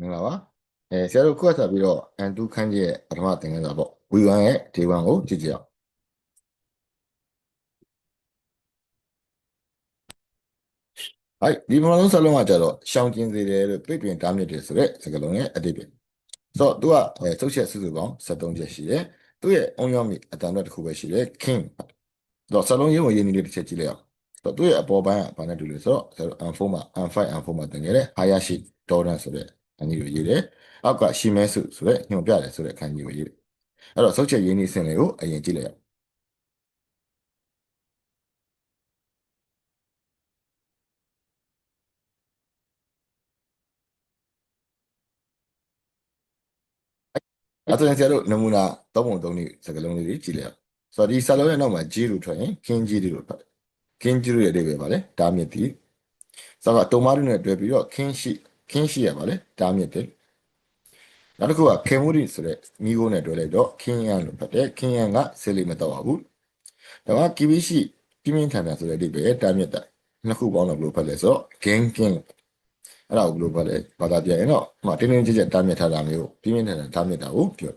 မင်္ဂလာပါအဲဆရာတို့ခုကစားပြီးတော့ N2 ခန်းကြီးရဲ့ပထမသင်ခန်းစာပေါ့ V1 ရဲ့ Day1 ကိုကြည့်ကြည့်အောင်ဟိုက်ဒီမှာလုံးစလုံးကကြတော့ရှောင်းကျင်စေတယ်လို့ပြည့်ပြင်တားမြစ်တယ်ဆိုတဲ့စကားလုံးရဲ့အတိတ်ပဲဆိုတော့သူကအဲစုပ်ချက်စုစုပေါင်း73ချက်ရှိတယ်သူ့ရဲ့အုံရောက်မိအတန်တော့တစ်ခုပဲရှိတယ် king တော့စလုံးရင်းဝင်ရင်းနေလေးတစ်ချက်ကြည့်လိုက်အောင်ဆိုတော့သူ့ရဲ့အပေါ်ပိုင်းကဘာနဲ့တူလဲဆိုတော့ဆရာတို့ M4 မှာ M5 M4 မှာတင်ခဲ့တဲ့ Hayashi Doran ဆိုတဲ့ အနည်းကိုရေးတယ်အောက်ကရှီမဲစုဆိုတဲ့ညွန်ပြတယ်ဆိုတဲ့အခန်းကြီးကိုရေးတယ်အဲ့တော့စုပ်ချက်ရင်းနှီးစင်လေးကိုအရင်ကြည့်လိုက်အောင်အဲ့တော့ဆရာတို့နမူနာသုံးပုံသုံးနည်းစကားလုံးလေးတွေကြည့်လိုက်အောင်ဆိုတော့ဒီစာလုံးရဲ့နောက်မှာ G လို့ထွက်ရင် king G လို့ထွက်တယ် king G ရဲ့အဓိပ္ပာယ်ပါလေတားမြစ်သည်ဆိုတော့တုံမာတို့နဲ့တွဲပြီးတော့ king ရှိ king ရှိရပါလေတားမြစ်တယ်နောက်တစ်ခုကခေမူရီဆိုတဲ့မိโก้နဲ့တွဲလိုက်တော့ခင်းရန်လို့ဖတ်တယ်ခင်းရန်ကဆေးလေးမတော့ပါဘူးဒါကကီဘီရှိပြင်းပြင်းထန်ထန်ဆိုတဲ့အဓိပ္ပာယ်တာမြစ်တာနှစ်ခုပေါင်းတော့ဘယ်လိုဖတ်လဲဆိုတော့ gain king အဲ့ဒါကိုဘယ်လိုဖတ်လဲဘာသာပြန်ရင်တော့ဟိုတင်းတင်းကြပ်ကြပ်တာမြစ်ထားတာမျိုးပြင်းပြင်းထန်ထန်တာမြစ်တာကိုပြော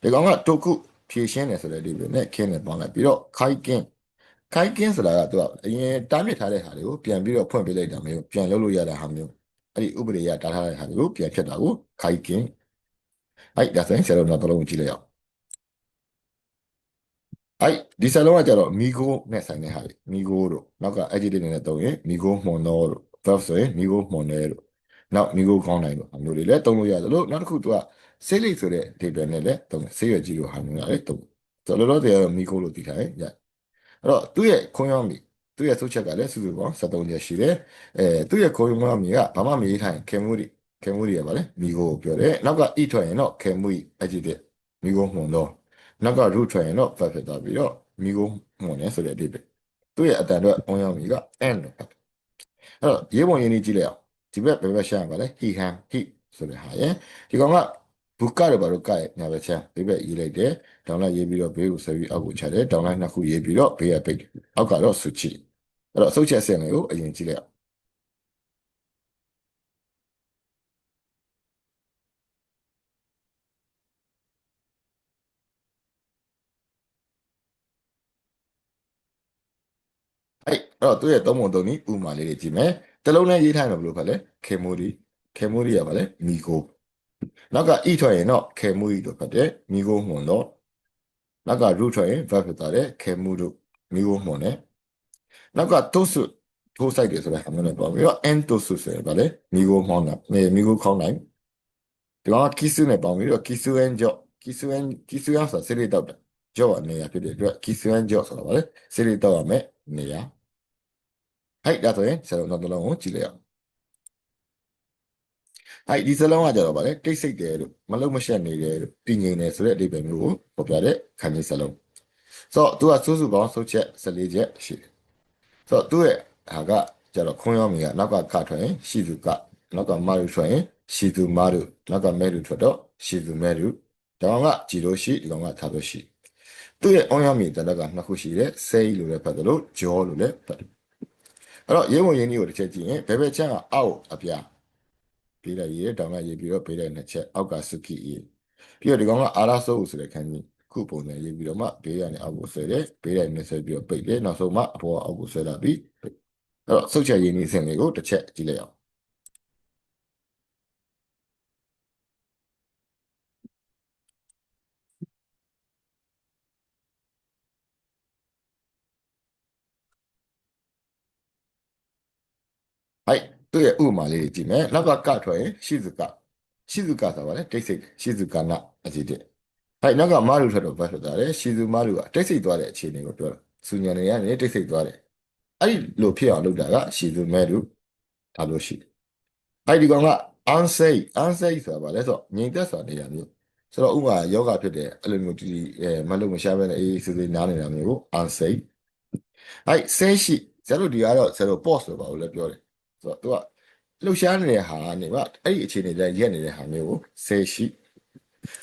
ဒီကောင်ကတိုကုဖြည့်ရှင်းတယ်ဆိုတဲ့အဓိပ္ပာယ်နဲ့ခင်းနဲ့ပေါင်းလိုက်ပြီးတော့ခိုင်ကင်းခိုင်ကင်းဆိုတာကသူကအရင်တာမြစ်ထားတဲ့ဟာတွေကိုပြန်ပြီးတော့ဖွင့်ပေးလိုက်တာမျိုးပြန်လုပ်လို့ရတာဟာမျိုး အဲ့ဒီဥပဒေရတားထားတဲ့ဟာတွေကိုပြန်ဖြတ်တာကိုခိုင်ကင်းအဲ့ဒါဆိုရင်ဆရာတို့နောက်တစ်လုံးကြည့်လိုက်အောင်အဲ့ဒီစလုံးကကြတော့မီဂိုနဲ့ဆိုင်တဲ့ဟာတွေမီဂိုတို့နောက်က adjective နဲ့တုံးရင်မီဂိုမှွန်တော့တို့ verb ဆိုရင်မီဂိုမှွန်တယ်တို့နောက်မီဂိုကောင်းနိုင်တို့အမျိုးတွေလည်းတုံးလို့ရတယ်လို့နောက်တစ်ခုသူကဆေးလိပ်ဆိုတဲ့ data နဲ့လည်းတုံးဆေးရွက်ကြီးလိုဟာမျိုးလည်းတုံးဆိုတော့လောလောဆယ်ကတော့မီဂိုလို့သိထားရင်ရအဲ့တော့သူ့ရဲ့ခွန်ရောင်းမီ သူ့ရဲ့ဆုတ်ချက်ကလည်းစုစုပေါင်း73ချက်ရှိတယ်အဲသူ့ရဲ့ခွန်ရောင်းမီကဘာမှမရေးထားရင်ခေမှုတွေခေမှုတွေကဗာလေမီဂိုကိုပြောတယ်နောက်က e ထွက်ရင်တော့ခေမှု adjective မီဂိုမှွန်တော့နောက်က root ထွက်ရင်တော့ verb ဖြစ်သွားပြီးတော့မီဂိုမှွန်တယ်ဆိုတဲ့အဓိပ္ပာယ်သူ့ရဲ့အတန်အတွက်ခွန်ရောင်းမီက n လို့ဖတ်တယ်အဲ့တော့ရေးပုံရင်းကြီးကြည့်လိုက်အောင်ဒီဘက်ဘယ်ဘက်ရှာပါလဲ he han he ဆိုတဲ့ဟာရယ်ဒီကောင်ကဘူကရဘာလို့ကဲညာဘက်ချမ်းဒီဘက်ရေးလိုက်တယ်ဒေါင်းလိုက်ရေးပြီးတော့ဘေးကိုဆက်ပြီးအောက်ကိုချတယ်ဒေါင်းလိုက်နှစ်ခုရေးပြီးတော့ဘေးကပိတ်တယ်အောက်ကတော့ဆူချီ အဲ့တော့အဆုတ်ချက်ဆင်လေးကိုအရင်ကြည့်လိုက်အောင်အဲ့တော့သူ့ရဲ့သုံးပုံသုံးနည်းဥပမာလေးတွေကြည့်မယ်တလုံးနဲ့ရေးထားရင်ဘယ်လိုဖတ်လဲခေမိုဒီခေမိုဒီရပါလဲမီကိုနောက်က e ထွက်ရင်တော့ခေမူီလို့ဖတ်တယ်မီကိုမှွန်တော့နောက်က root ထွက်ရင် verb ဖြစ်သွားတယ်ခေမူတို့မီကိုမှွန်တယ် နောက်က tosu ထိုးဆိုင်တယ်ဆိုတဲ့ဟာမျိုးနဲ့ပေါ့ပြီးတော့ n tosu ဆိုရင်ဗာလေမီကိုမှောင်းတာမီကိုခေါင်းနိုင်ဒီကောင်က kisu နဲ့ပေါင်းပြီးတော့ kisu en jo kisu en kisu en ဆိုတာစိရိတောက်တာ jo ကနေရာဖြစ်တဲ့အတွက် kisu en jo ဆိုတာဗာလေစိရိတောက်ရမယ်နေရာဟိုက်ဒါဆိုရင်ဆရာတို့နောက်တစ်လုံးကိုကြည့်လိုက်အောင်အဲ့ဒီစလုံးကကြတော့ဗာလေတိတ်ဆိတ်တယ်လို့မလုံးမရှက်နေတယ်လို့တည်ငြိမ်တယ်ဆိုတဲ့အဓိပ္ပာယ်မျိုးကိုပေါ်ပြတဲ့ခန်းကြီးစလုံးဆိုတော့သူကစုစုပေါင်းစုချက်14ချက်ရှိတယ် ဆိုတော့သူ့ရဲ့ဟာကကြတော့ခွန်းရောမီကနောက်ကကထွက်ရင်ရှိသူကနောက်ကမာရုထွက်ရင်ရှိသူမာရုနောက်ကမဲရုထွက်တော့ရှိသူမဲရုဒီကောင်ကကြည်လို့ရှိဒီကောင်ကထားလို့ရှိသူ့ရဲ့ on ရောမီတလက်ကနှစ်ခုရှိတယ်ဆေးလို့လည်းဖတ်တယ်လို့ဂျောလို့လည်းဖတ်တယ်အဲ့တော့ရေဝင်ရင်းကြီးကိုတစ်ချက်ကြည့်ရင်ဘယ်ဘက်ချမ်းကအောက်အပြားပေးလိုက်ရေးတောင်ကရေးပြီးတော့ပေးလိုက်နှစ်ချက်အောက်ကစကီရေးပြီးတော့ဒီကောင်ကအာရာဆိုးဆိုတဲ့ခန်းကြီး ခုပုံစံရေးပြီးတော့မှဘေးကနေအောက်ကိုဆွဲတယ်ဘေးတိုင်းနဲ့ဆွဲပြီးတော့ပိတ်တယ်နောက်ဆုံးမှအပေါ်အောက်ကိုဆွဲလာပြီးပိတ်အဲ့တော့ဆုတ်ချက်ရင်းနှီးစင်လေးကိုတစ်ချက်ကြည့်လိုက်အောင်ဟိုက်သူ့ရဲ့ဥပမာလေးတွေကြည့်မယ်နောက်ကကထွက်ရင်ရှိစုကရှိစုကဆိုပါလေတိတ်ဆိတ်ရှိစုကနာအကြည့်တဲ့ ဟိုက်နောက်ကမာလူထွက်တော့ဘတ်ထွက်သွားတယ်ရှိစုမာလူကတိတ်ဆိတ်သွားတဲ့အခြေအနေကိုပြောတာစူညံနေရနေတိတ်ဆိတ်သွားတယ်အဲ့ဒီလိုဖြစ်အောင်လုပ်တာကရှိစုမဲလူဒါလို့ရှိတယ်အဲ့ဒီကောင်က unsafe unsafe ဆိုတာဗာလဲဆိုတော့ငြိမ်သက်စွာနေရမျိုးဆိုတော့ဥပမာယောဂဖြစ်တယ်အဲ့လိုမျိုးဒီအဲမလို့မရှားပဲနဲ့အေးစစ်စစ်နားနေတာမျိုးကို unsafe အဲ့ safe ရှိဇက်တို့ဒီကတော့ဇက်တို့ pause လို့ပါလို့လည်းပြောတယ်ဆိုတော့သူကလှုပ်ရှားနေတဲ့ဟာကနေမှအဲ့ဒီအခြေအနေတိုင်းရက်နေတဲ့ဟာမျိုးကို safe ရှိ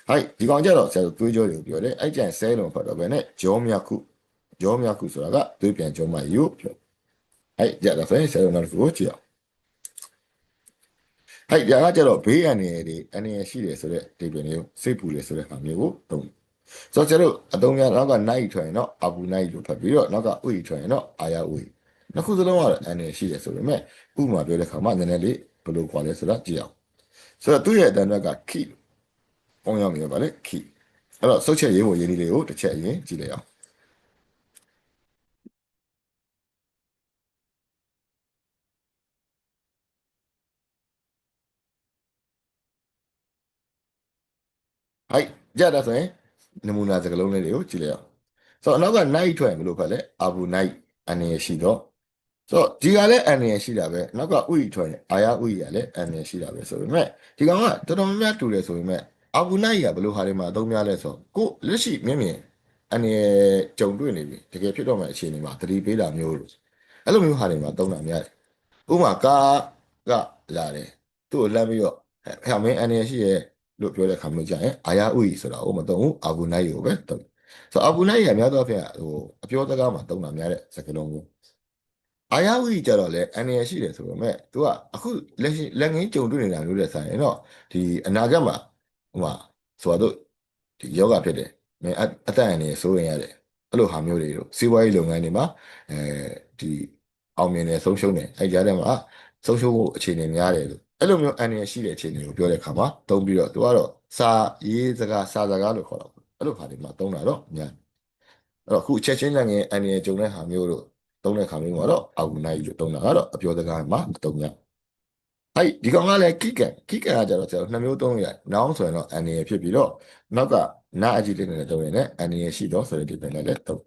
ဟိုက်ဒီကောင်ကြတော့ဇက်တို့တွေးကြောတွေကိုပြောတယ်အဲ့ကျန် safe လို့ဖတ်တော့ပဲနဲ့ဂျောမြခုဂျောမြခုဆိုတာကတွေးပြန်ဂျောမယူပြောအဲ့ကြတော့ဆိုရင်ဇက်တို့နောက်တစ်ခုကိုကြည့်အောင်ဟဲ့ဒါကကြတော့ဘေးအန္တရာယ်တွေအန္တရာယ်ရှိတယ်ဆိုတော့ဒီပြင်လေးကိုစိတ်ပူတယ်ဆိုတဲ့ဟာမျိုးကိုသုံးဆိုတော့ကျတော့အတုံးများနောက်ကနိုင်ထွက်ရင်တော့အဘူနိုင်လို့ဖတ်ပြီးတော့နောက်ကဥယထွက်ရင်တော့အာရဥယနှစ်ခုစလုံးကတော့အန္တရာယ်ရှိတယ်ဆိုပေမဲ့ဥပမာပြောတဲ့ခါမှာနည်းနည်းလေးဘယ်လိုခေါ်လဲဆိုတာကြည့်အောင်ဆိုတော့သူ့ရဲ့အတန်တော့က key ပုံရမြေပါလေ key အဲ့တော့စုတ်ချက်ရေးဖို့ရေးနည်းလေးကိုတစ်ချက်အရင်ကြည့်လိုက်အောင်ဟိုက်ကြတာဆိုရင်နမူနာစကားလုံးလေးတွေကိုကြည့်လိုက်အောင်ဆိုတော့အနောက်က night ထွက်ရင်ဘယ်လိုဖတ်လဲအာဘူ night အနေရရှိတော့ဆိုတော့ဒီကလည်းအနေရရှိတာပဲနောက်ကဥယျထွက်ရင်အာရဥယျကလည်းအနေရရှိတာပဲဆိုပေမဲ့ဒီကောင်ကတော်တော်များများတူတယ်ဆိုပေမဲ့ အာဘူ night ကဘယ်လိုဟာတွေမှာအသုံးများလဲဆိုတော့ကိုလက်ရှိမြင်မြင်အနေရကြုံတွေ့နေပြီတကယ်ဖြစ်တော့မယ့်အခြေအနေမှာသတိပေးတာမျိုးလို့အဲ့လိုမျိုးဟာတွေမှာသုံးတာများတယ်ဥပမာကားကလာတယ်သူ့ကိုလှမ်းပြီးတော့ဟဲ့မင်းအနေရရှိရဲ့လို့ပြောတဲ့ခါမျိုးကြရင်အာရဥယျဆိုတာဟိုမသုံးဘူးအာဘူ night ကိုပဲသုံးဆိုတော့အာဘူ night ကများသောအားဖြင့်ဟိုအပြောစကားမှာသုံးတာများတဲ့စကားလုံးမျိုးအာရဝီကြတော့လေအန်ရရှိတယ်ဆိုပေမဲ့ तू ကအခုလက်ရှိလက်ငင်းကြုံတွေ့နေတာမျိုးတဲ့ဆိုင်ရင်တော့ဒီအနာဂတ်မှာ ဟိုမှာဆိုတော့ဒီယောဂဖြစ်တယ်မင်းအအသက်အန္တရာယ်ဆိုရင်ရတယ်အဲ့လိုဟာမျိုးတွေတို့စီးပွားရေးလုပ်ငန်းတွေမှာအဲဒီအောင်မြင်တယ်ဆုံးရှုံးတယ်အဲ့ကြားထဲမှာဆုံးရှုံးဖို့အခြေအနေများတယ်လို့အဲ့လိုမျိုးအန္တရာယ်ရှိတဲ့အခြေအနေကိုပြောတဲ့အခါမှာသုံးပြီးတော့ तू ကတော့စာရေးစကားစာစကားလို့ခေါ်တော့အဲ့လိုဟာတွေမှာသုံးတာတော့များအဲ့တော့အခုချက်ချင်းလက်ငင်းအန္တရာယ်ကြုံတဲ့ဟာမျိုးတို့သုံးတဲ့ခါမျိုးကတော့အာဂူနိုင်လို့သုံးတာကတော့အပြောစကားမှာသုံးရ ဟိုက်ဒီကောင်ကလည်းကိကန်ကိကန်ကကြတော့ကျွန်တော်နှစ်မျိုးသုံးရတယ်နောင်းဆိုရင်တော့အန်နီရဖြစ်ပြီးတော့နောက်ကနာအကြီးလေးနဲ့သုံးရင်လည်းအန်နီရရှိတော့ဆိုတဲ့ဒီပဲလည်းသုံး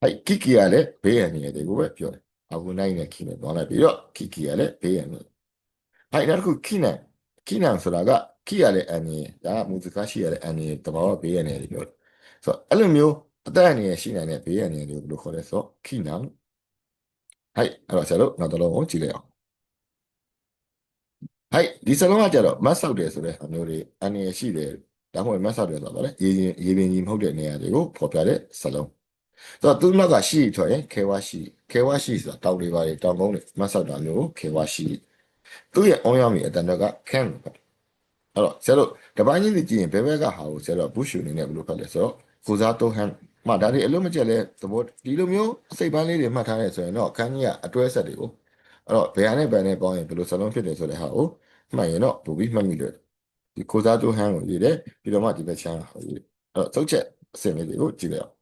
ဟိုက်ကိကီကလည်းဘေးအန်နီရတွေကိုပဲပြောတယ်အာဂူနိုင်နဲ့ခိနဲ့ပေါင်းလိုက်ပြီးတော့ကိကီကလည်းဘေးအန်နီဟိုက်နောက်တစ်ခုခိနန်ခိနန်ဆိုတာကခိရလည်းအန်နီဒါကမူစကားရှိရလည်းအန်နီတဘာဝဘေးအန်နီတွေပြောတယ်ဆိုတော့အဲ့လိုမျိုးအသက်အန္တရာယ်ရှိနိုင်တဲ့ဘေးအန္တရာယ်တွေကိုဘယ်လိုခေါ်လဲဆိုတော့ခိနန်ဟိုက်အဲ့တော့ဆရာတို့နောက်တစ်လုံးကိုကြည့်လိုက်အောင် ဟိုက်ဒီစလုံးကကြတော့မတ်ဆောက်တယ်ဆိုတဲ့အမျိုးတွေအန္တရာယ်ရှိတယ်ဒါမှမဟုတ်မတ်ဆောက်တယ်ဆိုတာလေရေရင်ရေပင်ကြီးမဟုတ်တဲ့နေရာတွေကိုဖော်ပြတဲ့စလုံးဆိုတော့သူ့နောက်ကရှိထွက်ရင်ခဲဝါရှိခဲဝါရှိဆိုတာတောင်တွေပါတွေတောင်ကုန်းတွေမတ်ဆောက်တာမျိုးကိုခဲဝါရှိသူ့ရဲ့ on ရမီအတန်တော့က can အဲ့တော့ဆရာတို့တပိုင်းချင်းစီကြည့်ရင်ဘယ်ဘက်ကဟာကိုဆရာတို့ bush အနေနဲ့ဘယ်လိုဖတ်လဲဆိုတော့ကိုစားတော့ hand မှဒါတွေအလုံးမကျက်လဲသဘောဒီလိုမျိုးအစိပ်ပန်းလေးတွေမှတ်ထားရဲဆိုရင်တော့အခန်းကြီးကအတွဲဆက်တွေကိုအဲ့တော့ဘယ်ဟာနဲ့ဘယ်နဲ့ပေါင်းရင်ဘယ်လိုစလုံးဖြစ်တယ်ဆိုတဲ့ဟာကို မှတ်ရင်တော့ပို့ပြီးမှတ်မိတယ်ဒီကိုစားတို့ဟန်းကိုရေးတယ်ပြီးတော့မှဒီဘက်ချမ်းကိုရေးအဲ့တော့သုတ်ချက်အစင်လေးတွေကိုကြည့်လိုက်အောင်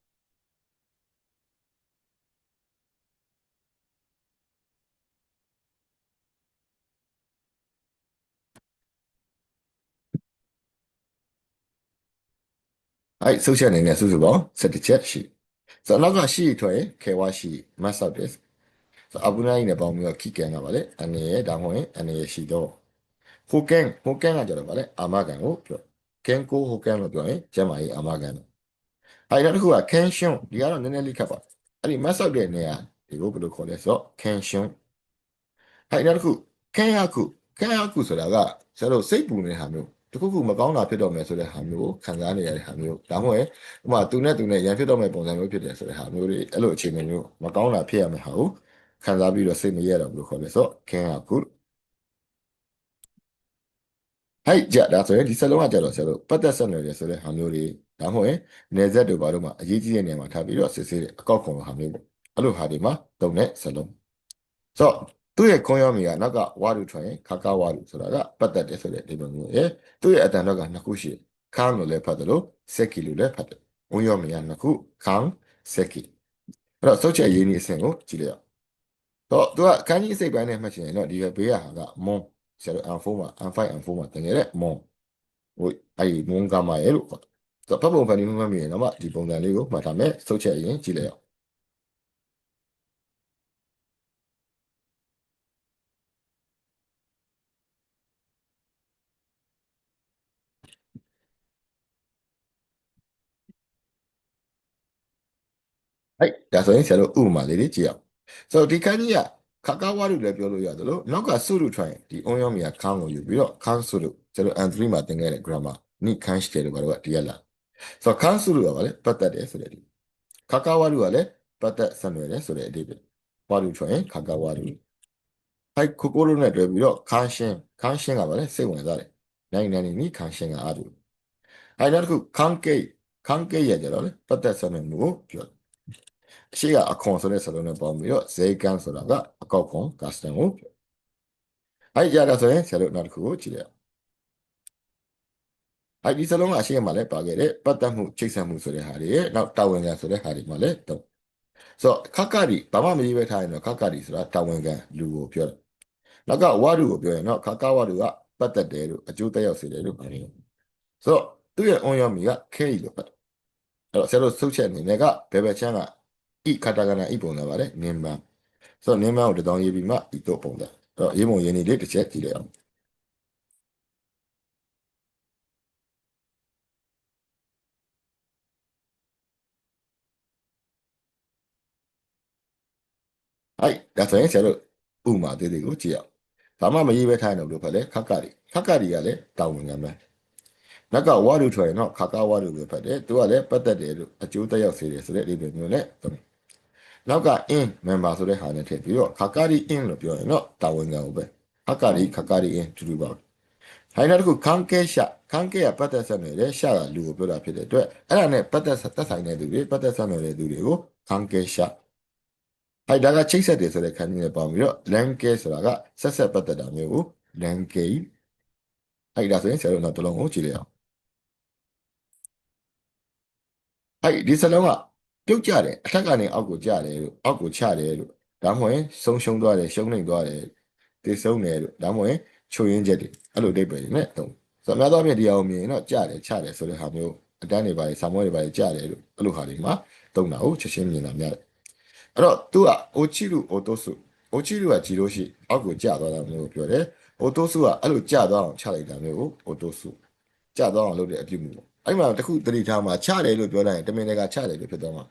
အဲ့ဆုတ်ချက်အနေနဲ့စုစုပေါင်း7ချက်ရှိဆိုတော့နောက်ကရှိထွက်ရင်ခေဝါရှိမတ်ဆောက်တယ်ဆိုအဘူနိုင်နဲ့ပေါင်းပြီးတော့ခိကန်ကပါလေအနေရဒါမှမဟုတ်အနေရရှိတော့ ဟိုကန်ဟိုကန်ကကြတော့ပါလေအာမကန်ကိုပြောကန်ကိုဟိုကန်လို့ပြောရင်ကျမကြီးအာမကန်အဲ့ဒါတခုကကန်ရှွန်ဒီကတော့နည်းနည်းလေးခက်ပါအဲ့ဒီမတ်ဆောက်တဲ့နေရာဒီကိုဘယ်လိုခေါ်လဲဆိုတော့ကန်ရှွန်အဲ့ဒါတခုကန်ရခုကန်ရခုဆိုတာကကျတော့စိတ်ပူနေတဲ့ဟာမျိုးတခုခုမကောင်းတာဖြစ်တော့မယ်ဆိုတဲ့ဟာမျိုးကိုခံစားနေရတဲ့ဟာမျိုးဒါမှမဟုတ်ဥပမာသူနဲ့သူနဲ့ရန်ဖြစ်တော့မယ့်ပုံစံမျိုးဖြစ်တယ်ဆိုတဲ့ဟာမျိုးတွေအဲ့လိုအခြေအနေမျိုးမကောင်းတာဖြစ်ရမယ့်ဟာကိုခံစားပြီးတော့စိတ်မရတော့ဘူးလို့ခေါ်လဲဆိုတော့ can have good ဟိုက်ကြဒါဆိုရင်ဒီစလုံးကကြတော့ဆရာတို့ပတ်သက်ဆက်နွယ်တယ်ဆိုတဲ့ဟာမျိုးတွေဒါမှမဟုတ်နေဆက်တို့ဘာလို့မှအရေးကြီးတဲ့နေရာမှာထားပြီးတော့စစ်ဆေးတဲ့အကောက်ခွန်လိုဟာမျိုးပေါ့အဲ့လိုဟာတွေမှာတုံတဲ့စလုံးဆိုတော့သူ့ရဲ့ခွန်ရောမီကနောက်ကဝါရုထွက်ရင်ခါကာဝါရုဆိုတာကပတ်သက်တယ်ဆိုတဲ့ဒီလိုမျိုးရဲ့သူ့ရဲ့အတန်တော့ကနှစ်ခုရှိခန်းလို့လည်းဖတ်တယ်လို့စက်ကီလို့လည်းဖတ်တယ်ဝန်ရောမီကနှစ်ခုခန်းစက်ကီအဲ့တော့စုတ်ချက်ရေးနည်းအဆင့်ကိုကြည့်လိုက်အောင်တော့သူကခန်းကြီးစိတ်ပိုင်းနဲ့မှတ်ချင်ရင်တော့ဒီဘေးကဟာကမွန် ဆရာတို့ M4 မှာ M5 M4 မှာတင်ခဲ့တဲ့မွန်ဟိုအဲ့ဒီမွန်ကမာရဲ့လို့ခေါ်တယ်ဖတ်ပုံဖန်တီးမှတ်မိရင်တော့မှဒီပုံစံလေးကိုမှတ်ထားမယ်စုတ်ချက်ရင်ကြည့်လိုက်အောင်ဟဲ့ဒါဆိုရင်ဆရာတို့ဥပမာလေးတွေကြည့်အောင်ဆိုတော့ဒီခန်းကြီးက ခကာဝါရုလည်းပြောလို့ရတယ်လို့နောက်ကဆုရု try ဒီ on ရောမီကခန်းကိုယူပြီးတော့ခန်းဆုရုကျွန်တော် N3 မှာသင်ခဲ့တဲ့ grammar နိခန်းရှိတယ်လို့ဘာလို့ကဒီရလာဆိုတော့ခန်းဆုရုကဘာလဲပတ်သက်တယ်ဆိုတဲ့ဒီခကာဝါရုကလည်းပတ်သက်ဆက်နွယ်တယ်ဆိုတဲ့အဓိပ္ပာယ်ဝါရု try ခကာဝါရုဟိုက်ကိုကိုလိုနဲ့တွဲပြီးတော့ခန်းရှင်းခန်းရှင်းကပါလေစိတ်ဝင်စားတယ်နိုင်နိုင်နီခန်းရှင်းကအားတူဟိုက်နောက်တစ်ခုခန်းကိတ်ခန်းကိတ်ရကြတော့လေပတ်သက်ဆက်နေမှုကိုပြောတယ် အရှိကအခွန်ဆိုတဲ့စလုံးနဲ့ပေါင်းပြီးတော့ဇေကန်ဆိုတာကအကောက်ခွန် custom ကိုပြောဟိုက်ကြတာဆိုရင်ဆရာတို့နောက်တစ်ခုကိုကြည့်ရအောင်အဲ့ဒီစလုံးကအရှိကမှလည်းပါခဲ့တဲ့ပတ်သက်မှုချိတ်ဆက်မှုဆိုတဲ့ဟာတွေရဲ့နောက်တာဝန်ခံဆိုတဲ့ဟာတွေမှလည်းတော့ဆိုတော့ခက်ကရီဘာမှမရေးပဲထားရင်တော့ခက်ကရီဆိုတာတာဝန်ခံလူကိုပြောတယ်နောက်ကဝါဒုကိုပြောရင်တော့ခကဝါဒုကပတ်သက်တယ်လို့အကျိုးသက်ရောက်စေတယ်လို့ပြောတယ်ဆိုတော့သူ့ရဲ့ on ရောမီကခဲရီလို့ပတ်တယ်အဲ့တော့ဆရာတို့ဆုတ်ချက်အနေနဲ့ကဘယ်ဘက်ချမ်းက ဣခတာကနာဣပုံလာပါတယ်နင်းပန်းဆိုတော့နင်းပန်းကိုတတောင်းရေးပြီးမှဣတော့ပုံတယ်အဲ့တော့ရေးပုံရင်းလေးတစ်ချက်ကြည့်လိုက်အောင်ဟိုက်ဒါဆိုရင်ဆရာတို့ဥမာသေးသေးကိုကြည့်အောင်ဘာမှမရေးပဲထားရင်တော့ဘယ်လဲခက်ကရီခက်ကရီကလည်းတာဝန်ခံမယ်နောက်ကဝါဒုထွက်ရင်တော့ခကဝါဒုပဲဖတ်တယ်သူကလည်းပတ်သက်တယ်လို့အကျိုးသက်ရောက်စေတယ်ဆိုတဲ့အဓိပ္ပာယ်မျိုးနဲ့သုံး နောက်က in member ဆိုတဲ့ဟာနဲ့ထည့်ပြီးတော့ခကရီ in လို့ပြောရင်တော့တာဝန်ခံပဲခကရီခကရီ in တူတူပါဟိုင်းနောက်တစ်ခုခံကဲရှာခံကဲကပတ်သက်ဆက်နေတဲ့ရှာကလူကိုပြောတာဖြစ်တဲ့အတွက်အဲ့ဒါနဲ့ပတ်သက်သက်ဆိုင်တဲ့သူတွေပတ်သက်ဆက်နေတဲ့သူတွေကိုခံကဲရှာဟိုက်ဒါကချိတ်ဆက်တယ်ဆိုတဲ့ခန်းကြီးနဲ့ပေါင်းပြီးတော့ lanke ဆိုတာကဆက်ဆက်ပတ်သက်တာမျိုးကို lanke ဟိုက်ဒါဆိုရင်ဆရာတို့တော့တလုံးကိုကြည့်လိုက်အောင်ဟိုက်ဒီစလုံးက ပြုတ်ကြတယ်အထက်ကနေအောက်ကိုကြတယ်လို့အောက်ကိုချတယ်လို့ဒါမှမဟုတ်ဆုံးရှုံးသွားတယ်ရှုံးနေသွားတယ်တေဆုံးတယ်လို့ဒါမှမဟုတ်ချိုရင်းချက်တွေအဲ့လိုအိပ်ပဲနေနဲ့တုံးဆိုတော့များသောအားဖြင့်ဒီအောင်မြင်တော့ကြတယ်ချတယ်ဆိုတဲ့ဟာမျိုးအတန်းတွေပါလေဆာမွဲတွေပါလေကြတယ်လို့အဲ့လိုဟာတွေမှာတုံးတာကိုချက်ချင်းမြင်တာများတယ်အဲ့တော့သူကအိုချီလူအိုတိုစုအိုချီလူကဂျီလို့ရှိအောက်ကိုကျသွားတာမျိုးကိုပြောတယ်အိုတိုစုကအဲ့လိုကျသွားအောင်ချလိုက်တာမျိုးကိုအိုတိုစုကျသွားအောင်လုပ်တဲ့အပြုမှုပေါ့အဲ့မှာတခုတတိထားမှာချတယ်လို့ပြောလိုက်ရင်တမင်တကာချတယ်လို့ဖြစ်သွားမှာ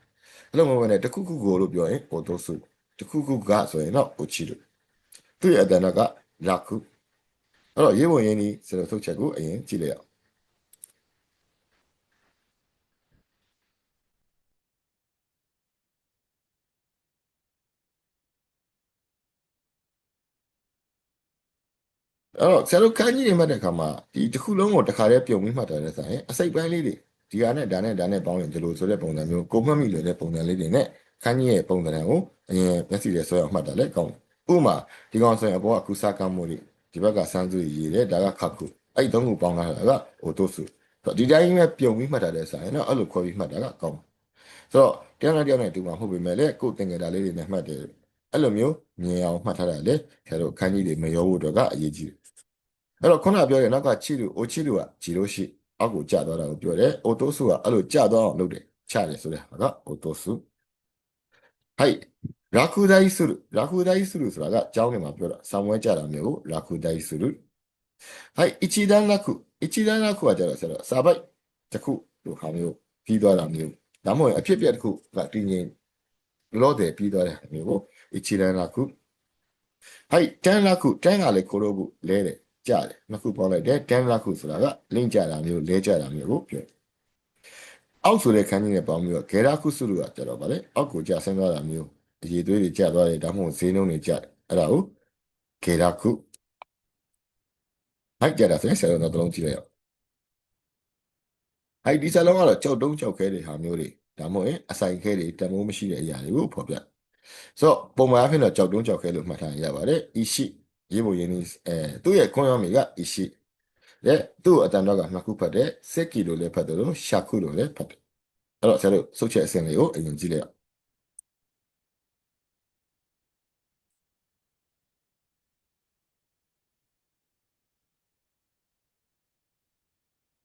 အဲ့လိုမဟုတ်ဘဲနဲ့တခုခုကိုလို့ပြောရင်အိုတိုစုတခုခုကဆိုရင်တော့အိုချီလူသူ့ရဲ့အတန်ကလာခုအဲ့တော့ရေးပုံရင်းဒီစတဲ့ထုတ်ချက်ကိုအရင်ကြည့်လိုက်အောင်အဲ့တော့ဆရာတို့ခန်းကြီးတွေမှတ်တဲ့အခါမှာဒီတစ်ခုလုံးကိုတစ်ခါတည်းပြုံပြီးမှတ်တာနဲ့ဆိုင်အစိတ်ပိုင်းလေးတွေ ဒီဟာနဲ့ဒါနဲ့ဒါနဲ့ပေါင်းရင်ဒီလိုဆိုတဲ့ပုံစံမျိုးကိုမှတ်မိလို့တဲ့ပုံစံလေးတွေနဲ့ခန်းကြီးရဲ့ပုံစံကိုအရင်မျက်စိနဲ့ဆွဲအောင်မှတ်တာလည်းကောင်းတယ်ဥပမာဒီကောင်ဆိုရင်အပေါ်ကကုစာကမို့လေးဒီဘက်ကစမ်းစုရေးတယ်ဒါကခခုအဲ့ဒီသုံးခုပေါင်းလာတာကဟိုတိုးစုဒီတိုင်းပဲပြုံပြီးမှတ်တာလည်းဆိုင်နော်အဲ့လိုခေါ်ပြီးမှတ်တာကကောင်းဆိုတော့တရားနဲ့တရားနဲ့တူမှာမဟုတ်ပေမဲ့လည်းကိုယ်သင်္ကေတလေးတွေနဲ့မှတ်တယ်အဲ့လိုမျိုးမြင်အောင်မှတ်ထားတာလေဆရာတို့ခန်းကြီးတွေမရောဖို့အတွက်ကအရေးကြီးတယ်အဲ့တော့ခုနပြောတဲ့နောက်ကချီလူအိုချီလူကဂျီလို့ရှိ အောက်ကိုကျသွားတာကိုပြောတယ်အိုတိုစုကအဲ့လိုကျသွားအောင်လုပ်တယ်ချတယ်ဆိုတဲ့ဟာကအိုတိုစုဟိုက်ရာခုဒိုင်စုရာခုဒိုင်စုဆိုတာကကျောင်းထဲမှာပြောတာဆောင်းဝဲကြတာမျိုးကိုရာခုဒိုင်စုဟိုက်အချီဒန်လက်ခုအချီဒန်လက်ခုကကျတော့ဆိုတော့စာပိုက်တစ်ခုလိုဟာမျိုးပြီးသွားတာမျိုးဒါမှမဟုတ်အဖြစ်ပြက်တစ်ခုကတည်ငြိမ်လောတယ်ပြီးသွားတဲ့မျိုးကိုအချီဒန်လက်ခုဟိုက်တန်လက်ခုတန်ကလည်းကိုလိုဘူးလဲတယ် ကြတယ်နှစ်ခုပေါင်းလိုက်တယ်တန်လက်ခုဆိုတာကလင့်ကြတာမျိုးလဲကြတာမျိုးကိုပြောအောက်ဆိုတဲ့ခန်းကြီးနဲ့ပေါင်းပြီးတော့ဂေရာခုစုလို့ကကြတော့ဗါလေအောက်ကိုကျဆင်းသွားတာမျိုးအရေးသွေးတွေကျသွားတယ်ဒါမှမဟုတ်ဈေးနှုန်းတွေကျတယ်အဲ့ဒါကိုဂေရာခုဟိုက်ကြတာဆိုရင်ဆယ်လုံးတော့ကြည့်လိုက်အောင်ဟိုက်ဒီဆယ်လုံးကတော့ကြောက်တုံးကြောက်ခဲတွေဟာမျိုးတွေဒါမှမဟုတ်အဆိုင်ခဲတွေတမိုးမရှိတဲ့အရာတွေကိုဖော်ပြဆိုတော့ပုံမှန်အဖြစ်တော့ကြောက်တုံးကြောက်ခဲလို့မှတ်ထားရပါတယ်အီရှိ ရေးဖို့ရင်းနေအဲသူ့ရဲ့ခွန်ရောမီကအီရှိတဲ့သူ့အတန်တော့ကနှစ်ခုဖတ်တယ်စက်ကီလိုလည်းဖတ်တယ်လို့ရှာခုလိုလည်းဖတ်တယ်အဲ့တော့ဆရာတို့စုတ်ချက်အစင်လေးကိုအရင်ကြည့်လိုက်အောင်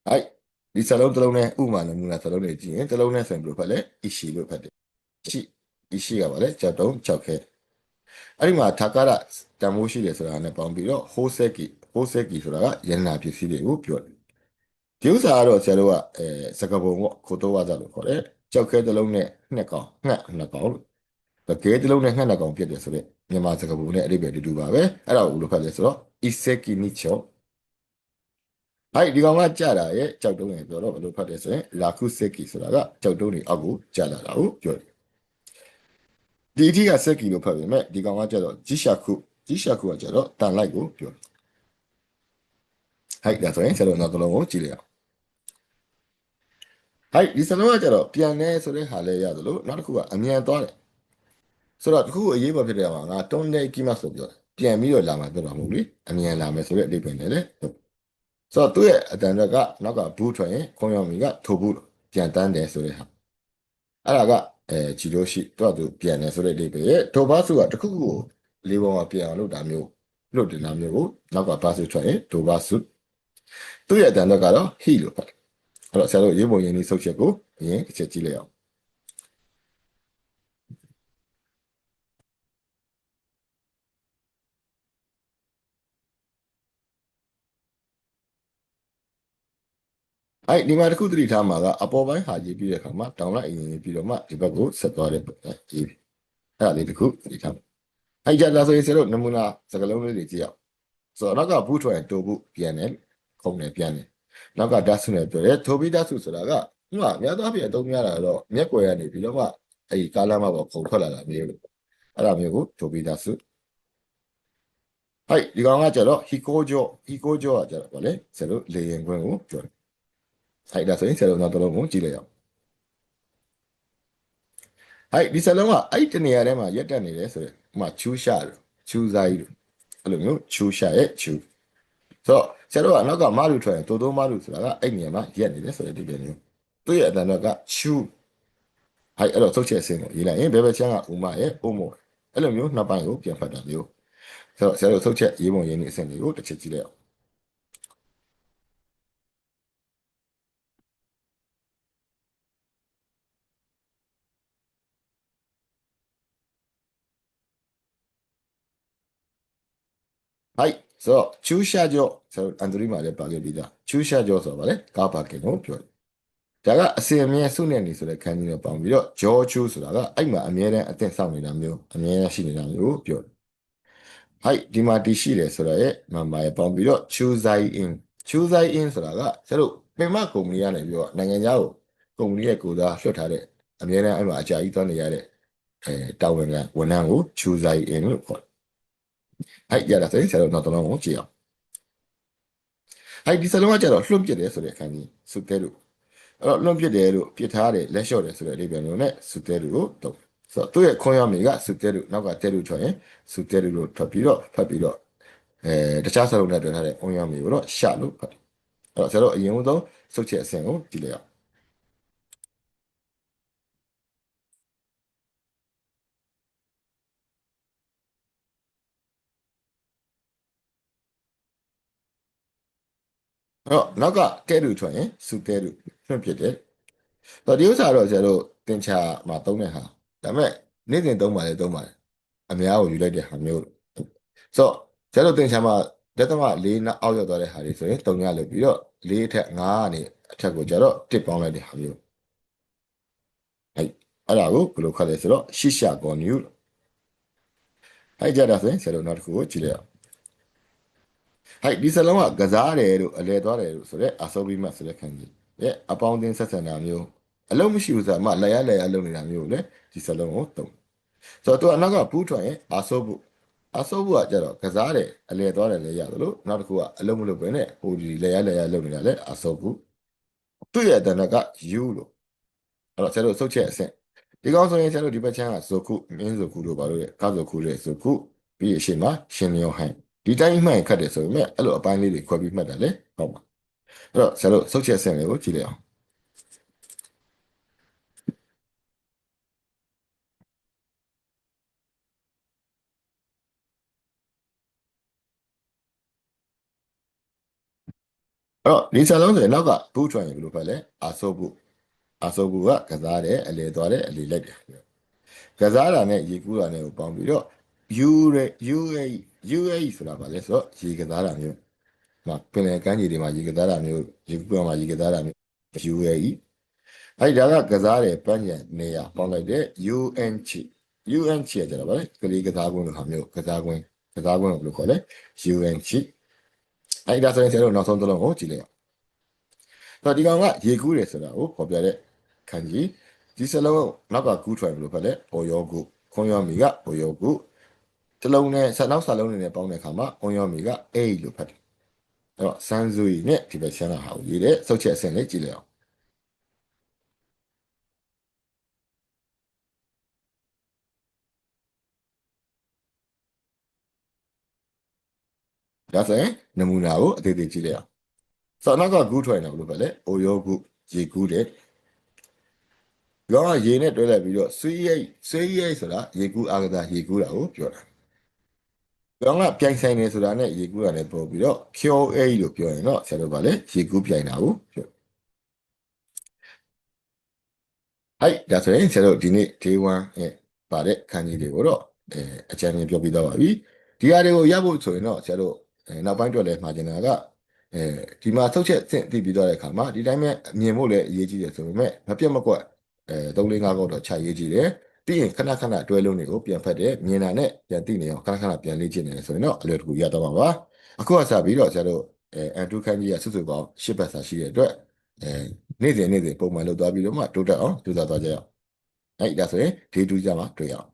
အဲ့ဒီစလုံးတစ်လုံးနဲ့ဥမာနမူနာစလုံးတွေကြည့်ရင်တစ်လုံးနဲ့ဆိုရင်ဘယ်လိုဖတ်လဲအီရှိလို့ဖတ်တယ်ရှိအီရှိကပါလေကြောက်တုံးကြောက်ခဲ အဲ့ဒီမှာထာကာရတန်မိုးရှိတယ်ဆိုတာနဲ့ပေါင်းပြီးတော့ဟိုးဆက်ကီဟိုးဆက်ကီဆိုတာကယန္နာပစ္စည်းတွေကိုပြောတယ်ဒီဥစ္စာကတော့ဆရာတို့ကအဲစကပုံပေါ့ခိုတိုးဝါဇလို့ခေါ်တယ်ကြောက်ခဲတစ်လုံးနဲ့နှစ်ကောင်ငှက်နှစ်ကောင်လို့တကယ်တစ်လုံးနဲ့ငှက်နှစ်ကောင်ဖြစ်တယ်ဆိုတော့မြန်မာစကပုံနဲ့အဓိပ္ပာယ်တူတူပါပဲအဲ့ဒါကိုဘယ်လိုဖတ်လဲဆိုတော့ iseki nicho ဟိုက်ဒီကောင်ကကြာတာရဲ့ကြောက်တုံးရဲ့ပြောတော့ဘယ်လိုဖတ်တယ်ဆိုရင်လာခုစက်ကီဆိုတာကကြောက်တုံးတွေအောက်ကိုကြာလာတာကိုပြောတယ် ဒီအထိကစက်ကီလို့ဖတ်ပေမဲ့ဒီကောင်ကကျတော့ဂျိရှာခုဂျဒီရှာခုကကျတော့တန်လိုက်ကိုပြောတယ်ဟိုက်ဒါဆိုရင်ဆရာတို့နောက်တစ်လုံးကိုကြည့်လိုက်အောင်ဟိုက်ဒီစလုံးကကျတော့ပြန်နေဆိုတဲ့ဟာလဲရတယ်လို့နောက်တစ်ခုကအမြန်သွားတယ်ဆိုတော့တစ်ခုအရေးပေါ်ဖြစ်တဲ့မှာငါတွန်းနေကိမတ်ဆိုပြောတယ်ပြန်ပြီးတော့လာမှာပြောတာမဟုတ်လေအမြန်လာမယ်ဆိုတဲ့အဓိပ္ပာယ်နဲ့လေဆိုတော့သူ့ရဲ့အတန်ကနောက်ကဘူးထွက်ရင်ခွန်ရောင်မီကထိုဘူးပြန်တန်းတယ်ဆိုတဲ့ဟာအဲ့ဒါက အဲကြည်လို့ရှိတော့သူပြန်တယ်ဆိုတဲ့အဓိပ္ပာယ်ရဲ့ထိုဘာစုကတစ်ခုခုကိုလေးပုံမှာပြန်အောင်လုပ်တာမျိုးလုပ်တင်တာမျိုးကိုနောက်ကဘာစုထွက်ရင်ထိုဘာစုသူ့ရဲ့အတန်ကတော့ he လို့ဖတ်အဲ့တော့ဆရာတို့ရေးပုံရင်းဒီဆုတ်ချက်ကိုအရင်တစ်ချက်ကြည့်လိုက်အောင် အဲ့ဒီမှာတစ်ခုသတိထားမှာကအပေါ်ပိုင်းဟာရေးပြီးတဲ့အခါမှာတောင်လိုက်အရင်ရေးပြီးတော့မှဒီဘက်ကိုဆက်သွားတဲ့ရေးပြီးအဲ့ဒါလေးတစ်ခုသတိထားအဲ့ကြတာဆိုရင်ဆရာတို့နမူနာစကားလုံးလေးတွေကြည့်အောင်ဆိုတော့နောက်ကဘူးထွက်တိုးဘူးပြန်တယ်ခုံတယ်ပြန်တယ်နောက်ကဓာတ်စုနဲ့ပြောတယ်ထိုပြီးဓာတ်စုဆိုတာကဥမာများသောအားဖြင့်အသုံးများတာတော့မျက်ကွယ်ကနေပြီးတော့မှအဲ့ဒီကားလမ်းမှာပေါ့ခုံထွက်လာတာမျိုးလို့အဲ့ဒါမျိုးကိုထိုပြီးဓာတ်စုဟိုက်ဒီကောင်ကကျတော့ hikojo hikojo ကကျတော့ဗောလေဆရာတို့လေရင်ခွင်းကိုပြောတယ် အဲ့ဒါဆိုရင်ဆယ်လုံးနောက်တစ်လုံးကိုကြည့်လိုက်အောင်အဲ့ဒီဆယ်လုံးကအဲ့တနေရာထဲမှာရက်တက်နေတယ်ဆိုတော့ဥမာချူးရှာလို့ချူးစားကြီးလို့အဲ့လိုမျိုးချူးရှာရဲ့ချူးဆိုတော့ဆယ်လုံးကနောက်ကမလူထွက်ရင်တိုးတိုးမလူဆိုတာကအဲ့နေရာမှာရက်နေတယ်ဆိုတဲ့ဒီပြန်မျိုးသူ့ရဲ့အတန်တော့ကချူးအဲ့အဲ့တော့သုတ်ချက်အစင်းကိုရေးလိုက်ရင်ဘယ်ဘက်ချမ်းကဥမာရဲ့ဥမို့အဲ့လိုမျိုးနှစ်ပိုင်းကိုပြန်ဖတ်တာမျိုးဆိုတော့ဆယ်လုံးသုတ်ချက်ရေးပုံရင်းနေအစင်းတွေကိုတစ်ချက်ကြည့်လိုက်အောင် ဟိုက်ဆိုတော့ချူးရှာကြောဆိုတော့အန်ဒရီမှာလည်းပါခဲ့ပြီးသားချူးရှာကြောဆိုတော့ဗာလေကားပါကင်ကိုပြောတယ်ဒါကအစင်အမြဲစုနေနေဆိုတဲ့ခန်းကြီးနဲ့ပေါင်းပြီးတော့ဂျောချူးဆိုတာကအဲ့မှာအမြဲတမ်းအသင့်ဆောင်နေတာမျိုးအမြဲတမ်းရှိနေတာမျိုးပြောတယ်ဟိုက်ဒီမှာတီရှိတယ်ဆိုတော့ရဲ့မမရဲ့ပေါင်းပြီးတော့ choosei in choosei in ဆိုတာကကျတို့ပင်မကုမ္ပဏီကနေပြီးတော့နိုင်ငံခြားကိုကုမ္ပဏီရဲ့ကိုယ်စားလွှတ်ထားတဲ့အမြဲတမ်းအဲ့မှာအကြာကြီးသွားနေရတဲ့အဲတာဝန်ခံဝန်ထမ်းကို choosei in လို့ခေါ်တယ် ဟိုက်ရတာဆိုရင်ဆရာတို့နောက်တစ်လုံးကိုကြည့်အောင်ဟိုက်ဒီစလုံးကကျတော့လွန့်ပစ်တယ်ဆိုတဲ့အခန်းကြီးစုတဲလို့အဲ့တော့လွန့်ပစ်တယ်လို့ပြစ်ထားတယ်လက်လျှော့တယ်ဆိုတဲ့အဓိပ္ပာယ်မျိုးနဲ့စုတဲလို့တော့ဆိုတော့သူ့ရဲ့ခွန်ရမေကစုတဲလို့နောက်ကတဲလို့ထွက်ရင်စုတဲလို့ထွက်ပြီးတော့ဖတ်ပြီးတော့အဲတခြားစလုံးနဲ့တွဲထားတဲ့ခွန်ရမေကိုတော့ရှာလို့ဖတ်တယ်အဲ့တော့ဆရာတို့အရင်ဆုံးစုတ်ချက်အဆင့်ကိုကြည့်လိုက်အောင် တော့နောက်ကကဲလူထွက်ရင်စုကဲလူဖွင့်ဖြစ်တယ်။တော့ဒီဥစ္စာတော့ဆရာတို့သင်္ချာမှာသုံးတဲ့ဟာဒါပေမဲ့နေ့စဉ်သုံးပါလေသုံးပါလေအများကိုယူလိုက်တဲ့ဟာမျိုးဆိုတော့ဆရာတို့သင်္ချာမှာဒသမ၄နောက်အောက်ရောက်သွားတဲ့ဟာတွေဆိုရင်၃ညလို့ပြီးတော့၄အထက်၅ကနေအထက်ကိုကျတော့တစ်ပေါင်းလိုက်တဲ့ဟာမျိုးအဲ့အဲ့ဒါကိုဘယ်လိုခတ်လဲဆိုတော့ရှစ်ရှာကောနျူအဲ့ကြတာဆိုရင်ဆရာတို့နောက်တစ်ခုကိုကြည့်လိုက်အောင် ဟိုက်ဒီစလုံးကကစားတယ်လို့အလဲသွားတယ်လို့ဆိုတော့အဆောဘီမတ်ဆိုတဲ့ခံကြီးရဲ့အပေါင်းအသင်းဆက်ဆံတာမျိုးအလုံးမရှိဘူးဆိုတော့မှလက်ရလက်ရလုပ်နေတာမျိုးလေဒီစလုံးကိုတုံးဆိုတော့သူအနောက်ကဘူးထွက်ရင်အဆောဘူးအဆောဘူးကကြတော့ကစားတယ်အလဲသွားတယ်လည်းရတယ်လို့နောက်တစ်ခုကအလုံးမလုပ်ဘဲနဲ့ဟိုဒီလက်ရလက်ရလုပ်နေတာလေအဆောဘူးသူ့ရဲ့တဏ္ဍကယူလို့အဲ့တော့ဆရာတို့စုတ်ချက်အဆင့်ဒီကောင်းဆိုရင်ဆရာတို့ဒီဘက်ချမ်းကဇိုခုမင်းဇိုခုတို့ဘာလို့လဲကဇိုခုလေဇိုခုပြီးအရှိမရှင်လျောဟိုင် ဒီတိုင်းမှန်ခတ်တယ်ဆိုပေမဲ့အဲ့လိုအပိုင်းလေးတွေခွဲပြီးမှတ်တယ်လေဟုတ်ပါအဲ့တော့ဆရာတို့စုတ်ချက်ဆင့်လေးကိုကြည့်လိုက်အောင်အဲ့တော့ဒီစာလုံးဆိုရင်နောက်ကဘူးချွန်ရင်ဘယ်လိုဖတ်လဲအာဆိုဘူးအာဆိုဘူးကကစားတယ်အလေသွားတယ်အလေလိုက်တယ်ကစားတာနဲ့ရေကူးတာနဲ့ကိုပေါင်းပြီးတော့ U ရဲ့ UAE UAE ဆိုတာပါလဲဆိုတော့ရေကစားတာမျိုးမှာပင်လယ်ကမ်းခြေတွေမှာရေကစားတာမျိုးရေကူးမှာရေကစားတာမျိုး UAE အဲ့ဒါကကစားတယ်ပန်းညံနေရပေါင်းလိုက်တဲ့ UNC UNC ရကြတာပါလေကလေးကစားကွင်းလိုဟာမျိုးကစားကွင်းကစားကွင်းကိုဘယ်လိုခေါ်လဲ UNC အဲ့ဒါဆိုရင်ဆရာတို့နောက်ဆုံးတစ်လုံးကိုကြည့်လိုက်အောင်ဆိုတော့ဒီကောင်ကရေကူးတယ်ဆိုတာကိုပေါ်ပြတဲ့ခံကြီးဒီစလုံးနောက်ကကူးထွက်ဘယ်လိုဖတ်လဲအော်ယောကုခွန်ယောမီကအော်ယောကု တစ်လုံးနဲ့ဆက်နောက်စာလုံးတွေနဲ့ပေါင်းတဲ့အခါမှာအွန်ရောမီကအေးလို့ဖတ်တယ်အဲ့တော့စန်းစုရီနဲ့ဒီဘက်ရှမ်းလာဟာကိုရေးတဲ့စုတ်ချက်အဆင့်လေးကြည့်လိုက်အောင်ဒါဆိုရင်နမူနာကိုအသေးသေးကြည့်လိုက်အောင်ဆိုတော့နောက်ကဂူးထွက်နေတာဘယ်လိုပဲလဲအိုယောဂုရေကူးတဲ့ရောကရေနဲ့တွဲလိုက်ပြီးတော့ဆွေးရိတ်ဆွေးရိတ်ဆိုတာရေကူးအာကစားရေကူးတာကိုပြောတာ ရောကပြိုင်ဆိုင်နေဆိုတာနဲ့ရေကူးတာနဲ့ပို့ပြီးတော့ဖြောအေးလို့ပြောရင်တော့ဆရာတို့ကလည်းရေကူးပြိုင်တာကိုပြောဟိုက်ဒါဆိုရင်ဆရာတို့ဒီနေ့ day 1ရဲ့ပါတဲ့ခန်းကြီးတွေကိုတော့အဲအကြံဉာဏ်ပြောပြသွားပါပြီဒီဟာတွေကိုရဖို့ဆိုရင်တော့ဆရာတို့အဲနောက်ပိုင်းတွေ့လဲမှာကျင်တာကအဲဒီမှာထုတ်ချက်ဆင့်တည်ပြီးသွားတဲ့အခါမှာဒီတိုင်းပဲမြင်ဖို့လည်းအရေးကြီးတယ်ဆိုပေမဲ့မပြတ်မကွက်အဲ3 4 5ကောက်တော့ခြာရေးကြည့်တယ် ပြီးရင်ခဏခဏတွဲလုံးတွေကိုပြန်ဖတ်တယ်မြင်တာနဲ့ပြန်သိနေအောင်ခဏခဏပြန်လေ့ကျင့်နေတယ်ဆိုရင်တော့အလွယ်တကူရတော့မှာပါအခုကစပြီးတော့ဆရာတို့အဲအန်တူခန်းကြီးကစုစုပေါင်း၈ပတ်စာရှိတဲ့အတွက်အဲနေ့စဉ်နေ့စဉ်ပုံမှန်လုပ်သွားပြီးတော့မှတိုးတက်အောင်ကြိုးစားသွားကြရအောင်အဲ့ဒါဆိုရင်ဒေတူကြမှာတွေ့ရအောင်